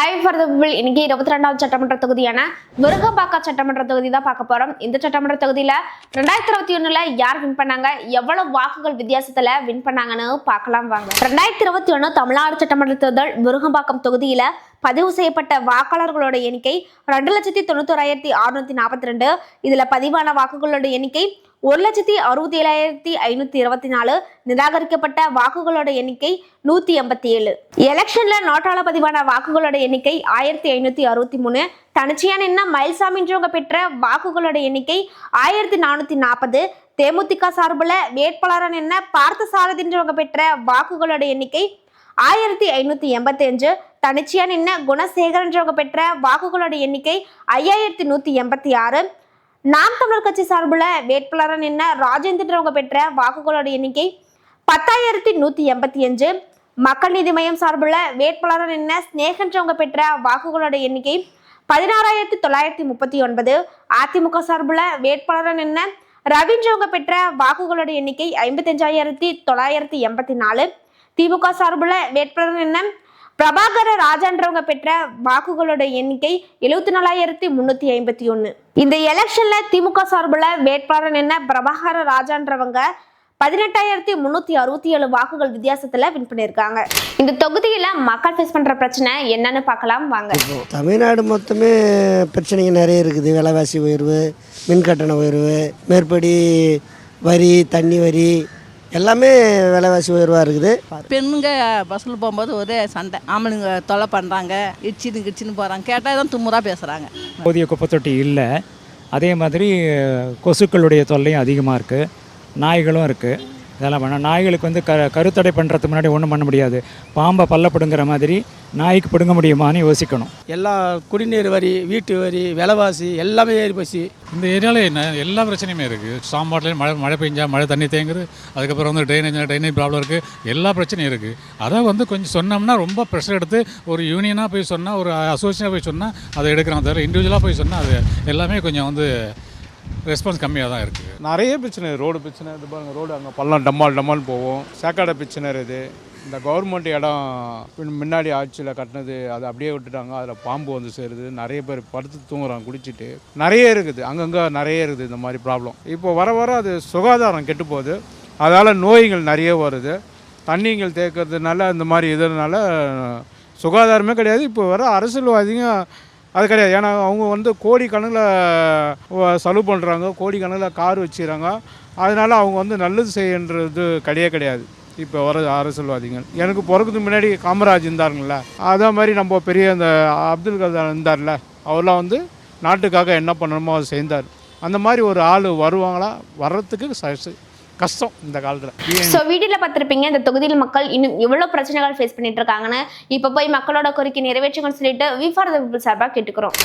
Hi for the people இன்னைக்கு இருபத்தி ரெண்டாவது சட்டமன்ற தொகுதியான விருகம்பாக்கா சட்டமன்ற தொகுதி தான் பார்க்க போறோம். இந்த சட்டமன்ற தொகுதியில ரெண்டாயிரத்தி இருபத்தி ஒண்ணுல யார் வின் பண்ணாங்க? எவ்வளவு வாக்குகள் வித்தியாசத்துல வின் பண்ணாங்கன்னு பார்க்கலாம் வாங்க. ரெண்டாயிரத்தி இருபத்தி ஒண்ணு தமிழ்நாடு சட்டமன்ற தேர்தல் விருகம்பாக்கம் தொகுதியில பதிவு செய்யப்பட்ட வாக்காளர்களோட எண்ணிக்கை ரெண்டு லட்சத்தி தொண்ணூத்தோராயிரத்தி அறுநூத்தி நாற்பத்தி ரெண்டு. இதுல பதிவான வாக்குகளோட எண்ணிக்கை ஒரு லட்சத்தி அறுபத்தி ஏழாயிரத்தி ஐநூத்தி இருபத்தி நாலு நிராகரிக்கப்பட்ட வாக்குகளோட எண்ணிக்கை நூத்தி எண்பத்தி ஏழு. எலெக்ஷன்ல நோட்டால பதிவான வாக்குகளோட எண்ணிக்கை ஆயிரத்தி ஐநூத்தி அறுபத்தி மூணு. தனிச்சையான என்ன மயில்சாமின்றவங்க பெற்ற வாக்குகளோட எண்ணிக்கை ஆயிரத்தி நானூத்தி நாற்பது தேமுதிக சார்பில் வேட்பாளரன் என்ன பார்த்த சாரதின்றவங்க பெற்ற வாக்குகளோட எண்ணிக்கை ஆயிரத்தி ஐநூத்தி எண்பத்தி அஞ்சு. தனிச்சையா நின்ன குணசேகரன்றவங்க பெற்ற வாக்குகளோட எண்ணிக்கை ஐயாயிரத்தி நூத்தி எண்பத்தி ஆறு. நாம் தமிழர் கட்சி சார்பில் வேட்பாளராக நின்ன ராஜேந்திரன்றவங்க பெற்ற வாக்குகளோட எண்ணிக்கை பத்தாயிரத்தி நூற்றி எண்பத்தி அஞ்சு. மக்கள் நீதி மையம் சார்பில் வேட்பாளராக நின்ன ஸ்னேகன்றவங்க பெற்ற வாக்குகளோட எண்ணிக்கை பதினாறாயிரத்தி தொள்ளாயிரத்தி முப்பத்தி ஒன்பது. அதிமுக சார்பில் வேட்பாளராக நின்ன ரவீன்றவங்க பெற்ற வாக்குகளோட எண்ணிக்கை ஐம்பத்தஞ்சாயிரத்தி தொள்ளாயிரத்தி எண்பத்தி நாலு. திமுக சார்பில் வேட்பாளர் நின்ன பிரபாகர ராஜான்றவங்க பெற்ற வாக்குகளோட எண்ணிக்கை எழுபத்தி நாலாயிரத்தி முன்னூத்தி ஐம்பத்தி ஒன்று இந்த எலெக்ஷன்ல திமுக சார்பில் வேட்பாளர் என்ன? பிரபாகர ராஜான்றவங்க பதினெட்டாயிரத்தி முந்நூற்றி அறுபத்தி ஏழு வாக்குகள் வித்தியாசத்துல வின் பண்ணியிருக்காங்க. இந்த தொகுதியில மக்கள் ஃபேஸ் பண்ற பிரச்சனை என்னன்னு பார்க்கலாம் வாங்க. தமிழ்நாடு மொத்தமே பிரச்சனைங்க நிறைய இருக்குது. விலைவாசி உயர்வு மின் கட்டண உயர்வு மேற்படி வரி தண்ணி வரி எல்லாமே விலைவாசி உயர்வாக இருக்குது. பெண்ணுங்க பஸ்ஸில் போகும்போது ஒரே சண்டை. ஆம்பளைங்க தொலை பண்ணுறாங்க இடிச்சின்னு கிச்சின்னு போகிறாங்க கேட்டால் தான் தும்முறாக பேசுகிறாங்க போதிய குப்பைத்தொட்டி இல்லை. அதே மாதிரி கொசுக்களுடைய தொல்லையும் அதிகமாக இருக்குது நாய்களும் இருக்குது இதெல்லாம் பண்ண நாய்களுக்கு வந்து க கருத்தடை பண்ணுறதுக்கு முன்னாடி ஒன்றும் பண்ண முடியாது. பாம்பை பல்ல பிடுங்குற மாதிரி நாய்க்கு பிடுங்க முடியுமான்னு யோசிக்கணும். எல்லா குடிநீர் வரி வீட்டு வரி விலைவாசி எல்லாமே ஏறி போச்சு. இந்த ஏரியாவில் என்ன எல்லா பிரச்சனையுமே இருக்குது சாம்பாட்டில் மழை மழை பெஞ்சா மழை தண்ணி தேங்குது. அதுக்கப்புறம் வந்து ட்ரைனேஜ் ட்ரைனேஜ் ப்ராப்ளம் இருக்குது எல்லா பிரச்சனையும் இருக்குது அதை வந்து கொஞ்சம் சொன்னோம்னா ரொம்ப ப்ரெஷர் எடுத்து ஒரு யூனியனாக போய் சொன்னால் ஒரு அசோசியேஷனாக போய் சொன்னால் அதை எடுக்கிறாங்க தவிர இண்டிவிஜுவலாக போய் சொன்னால் அது எல்லாமே கொஞ்சம் வந்து ரெஸ்பான்ஸ் கம்மியாக தான் இருக்குது நிறைய பிரச்சனை ரோடு பிரச்சனை இது பாருங்க ரோடு அங்கே பள்ளம் டம்மால் டம்மால் போவோம் சேக்காடை பிரச்சனை இருக்குது. இந்த கவர்மெண்ட் இடம் பின் முன்னாடி ஆட்சியில் கட்டினது அதை அப்படியே விட்டுட்டாங்க. அதில் பாம்பு வந்து சேருது. நிறைய பேர் படுத்து தூங்குறாங்க குடிச்சிட்டு நிறைய இருக்குது. அங்கங்கே நிறைய இருக்குது இந்த மாதிரி ப்ராப்ளம் இப்போ வர வர அது சுகாதாரம் கெட்டு போகுது. அதால் நோய்கள் நிறைய வருது. தண்ணிகள் தேக்கிறதுனால இந்த மாதிரி இதனால சுகாதாரமே கிடையாது. இப்போ வர அரசியல்வாதிங்க அது கிடையாது. ஏன்னா அவங்க வந்து கோடி கணக்கில் செலவு பண்ணுறாங்க கோடி கணக்கில் கார் வச்சுக்கிறாங்க. அதனால் அவங்க வந்து நல்லது செய்யன்றது கிடையவே கிடையாது. இப்போ வர அரசியல்வாதிகள். எனக்கு பிறக்கிறதுக்கு முன்னாடி காமராஜ் இருந்தாருங்கள அதே மாதிரி நம்ம பெரிய அந்த அப்துல் கலாம் இருந்தார்ல அவர்லாம் வந்து நாட்டுக்காக என்ன பண்ணணுமோ அதை செய்தார். அந்த மாதிரி ஒரு ஆள் வருவாங்களா? வர்றதுக்கு ச- கஷ்டம் இந்த காலத்தில். ஸோ வீடியோல பார்த்துருப்பீங்க இந்த தொகுதியில் மக்கள் இன்னும் எவ்வளோ பிரச்சனைகள் ஃபேஸ் பண்ணிட்டு இருக்காங்கன்னு இப்போ போய் மக்களோட கோரிக்கை நிறைவேற்றுங்கன்னு சொல்லிட்டு வி ஃபார் த பீப்புள் சார்பாக கேட்டுக்கிறோம்.